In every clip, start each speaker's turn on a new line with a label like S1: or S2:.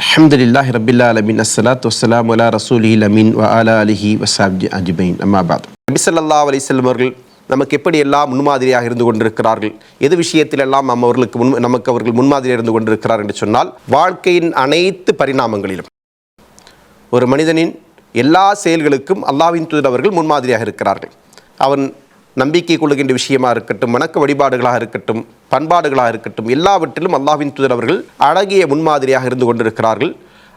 S1: அல்ஹம்துலில்லாஹி ரபில்லா அலமின் அஸ்லாத் வசலாம் அலா ரசூலி அமீன் வ அலா அலிஹி வசாப்ஜி அஜிபைன் அம்மாபாத் நபி ஸல்லல்லாஹு அலைஹி அவர்கள் நமக்கு எப்படி எல்லாம் முன்மாதிரியாக இருந்து கொண்டிருக்கிறார்கள்? எது விஷயத்திலெல்லாம் நம்ம அவர்களுக்கு முன் நமக்கு அவர்கள் முன்மாதிரியாக இருந்து கொண்டிருக்கிறார் என்று சொன்னால் வாழ்க்கையின் அனைத்து பரிணாமங்களிலும். ஒரு மனிதனின் எல்லா செயல்களுக்கும் அல்லாவின் தூதர் அவர்கள் முன்மாதிரியாக இருக்கிறார்கள். அவன் நம்பிக்கை கொள்ளுகின்ற விஷயமா இருக்கட்டும் வணக்க வழிபாடுகளாக இருக்கட்டும் பண்பாடுகளாக இருக்கட்டும் எல்லாவற்றிலும் அல்லாவின் தூதர் அவர்கள் அழகிய முன்மாதிரியாக இருந்து கொண்டிருக்கிறார்கள்.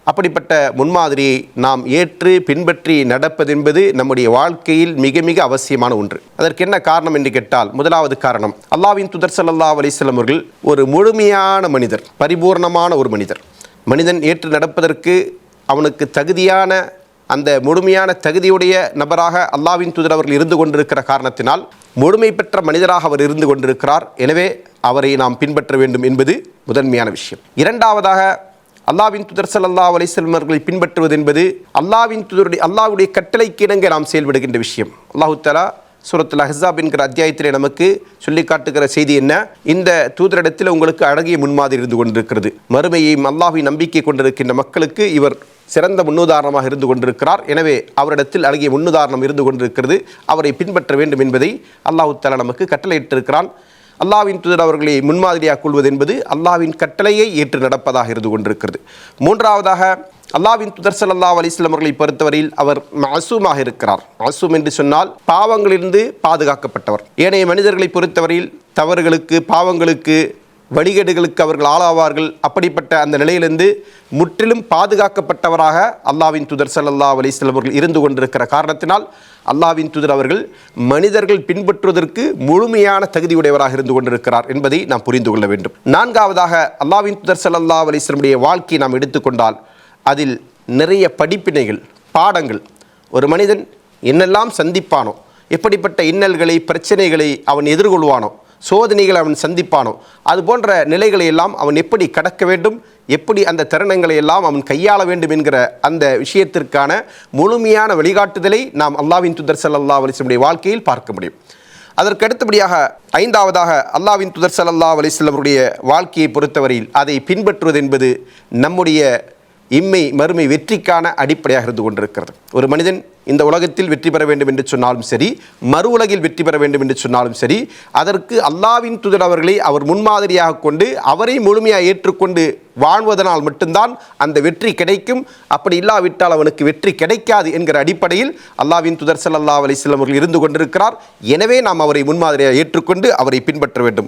S1: அப்படிப்பட்ட முன்மாதிரியை நாம் ஏற்று பின்பற்றி நடப்பதென்பது நம்முடைய வாழ்க்கையில் மிக மிக அவசியமான ஒன்று. அதற்கு என்ன காரணம் என்று கேட்டால் முதலாவது காரணம் அல்லாவின் துதர் சல்லா அலிஸ்லம் அவர்கள் ஒரு முழுமையான மனிதர் பரிபூர்ணமான ஒரு மனிதர். மனிதன் ஏற்று நடப்பதற்கு அவனுக்கு தகுதியான அந்த முழுமையான தகுதியுடைய நபராக அல்லாவின் தூதர் அவர்கள் இருந்து கொண்டிருக்கிற காரணத்தினால் முழுமை பெற்ற மனிதராக அவர் இருந்து கொண்டிருக்கிறார். எனவே அவரை நாம் பின்பற்ற வேண்டும் என்பது முதன்மையான விஷயம். இரண்டாவதாக அல்லாவின் துதர் சல்லா அலிஸ்லம் அவர்களை பின்பற்றுவது என்பது அல்லாவின் துதருடைய அல்லாவுடைய கட்டளைக்கு இணங்க நாம் செயல்படுகின்ற விஷயம். அல்லாஹு தலா சூரத்துல் அஹ்ஸாப் என்கிற அத்தியாயத்திலே நமக்கு சொல்லி காட்டுகிற செய்தி என்ன? இந்த தூதரிடத்தில் உங்களுக்கு அழகிய முன்மாதிரி இருந்து கொண்டிருக்கிறது. மறுமையையும் அல்லாஹை நம்பிக்கை கொண்டிருக்கின்ற மக்களுக்கு இவர் சிறந்த முன்னுதாரணமாக இருந்து கொண்டிருக்கிறார். எனவே அவரிடத்தில் அழகிய முன்னுதாரணம் இருந்து கொண்டிருக்கிறது. அவரை பின்பற்ற வேண்டும் என்பதை அல்லாஹு தலா நமக்கு கட்டளையிட்டிருக்கிறான். அல்லாவின் தூதர் அவர்களை முன்மாதிரியாக கொள்வது என்பது அல்லாவின் கட்டளையை ஏற்று நடப்பதாக இருந்து கொண்டிருக்கிறது. மூன்றாவதாக அல்லாவின் துதர் சல்லா அலிஸ்லாம் அவர்களை பொறுத்தவரையில் அவர் மாசூமாக இருக்கிறார். மாசூம் என்று சொன்னால் பாவங்களிலிருந்து பாதுகாக்கப்பட்டவர். ஏனைய மனிதர்களை பொறுத்தவரையில் தவறுகளுக்கு பாவங்களுக்கு வழிகேடுகளுக்கு அவர்கள் ஆளாவார்கள். அப்படிப்பட்ட அந்த நிலையிலிருந்து முற்றிலும் பாதுகாக்கப்பட்டவராக அல்லாவின் துதர் சல்லா அலிஸ்லம் அவர்கள் இருந்து கொண்டிருக்கிற காரணத்தினால் அல்லாவின் துதர் அவர்கள் மனிதர்கள் பின்பற்றுவதற்கு முழுமையான தகுதியுடையவராக இருந்து கொண்டிருக்கிறார் என்பதை நாம் புரிந்து கொள்ள வேண்டும். நான்காவதாக அல்லாவின் துதர் சல்லா அலிஸ்லமுடைய வாழ்க்கையை நாம் எடுத்துக்கொண்டால் அதில் நிறைய படிப்பினைகள் பாடங்கள். ஒரு மனிதன் என்னெல்லாம் சந்திப்பானோ எப்படிப்பட்ட இன்னல்களை பிரச்சனைகளை அவன் எதிர்கொள்வானோ சோதனைகளை அவன் சந்திப்பானோ? அது போன்ற நிலைகளை எல்லாம் அவன் எப்படி கடக்க வேண்டும்? எப்படி அந்த தருணங்களை எல்லாம் அவன் கையாள வேண்டும் என்கிற அந்த விஷயத்திற்கான முழுமையான வழிகாட்டுதலை நாம் அல்லாவின் துதர் சல்லா அலிஸ்லமுடைய வாழ்க்கையில் பார்க்க முடியும். அதற்கு அடுத்தபடியாக ஐந்தாவதாக அல்லாவின் துதர் சல்லா அலிஸ்லமருடைய வாழ்க்கையை பொறுத்தவரையில் அதை பின்பற்றுவது என்பது நம்முடைய இம்மை மறுமை வெற்றிக்கான அடிப்படையாக இருந்து கொண்டிருக்கிறது. ஒரு மனிதன் இந்த உலகத்தில் வெற்றி பெற வேண்டும் என்று சொன்னாலும் சரி மறு உலகில் வெற்றி பெற வேண்டும் என்று சொன்னாலும் சரி அதற்கு அல்லாவின் துதர் அவர்களை அவர் முன்மாதிரியாக கொண்டு அவரை முழுமையாக ஏற்றுக்கொண்டு வாழ்வதனால் மட்டும்தான் அந்த வெற்றி கிடைக்கும். அப்படி இல்லாவிட்டால் அவனுக்கு வெற்றி கிடைக்காது என்கிற அடிப்படையில் அல்லாவின் துதர் சல்லா அலிஸ்லாம் அவர்கள் இருந்து கொண்டிருக்கிறார். எனவே நாம் அவரை முன்மாதிரியாக ஏற்றுக்கொண்டு அவரை பின்பற்ற வேண்டும்.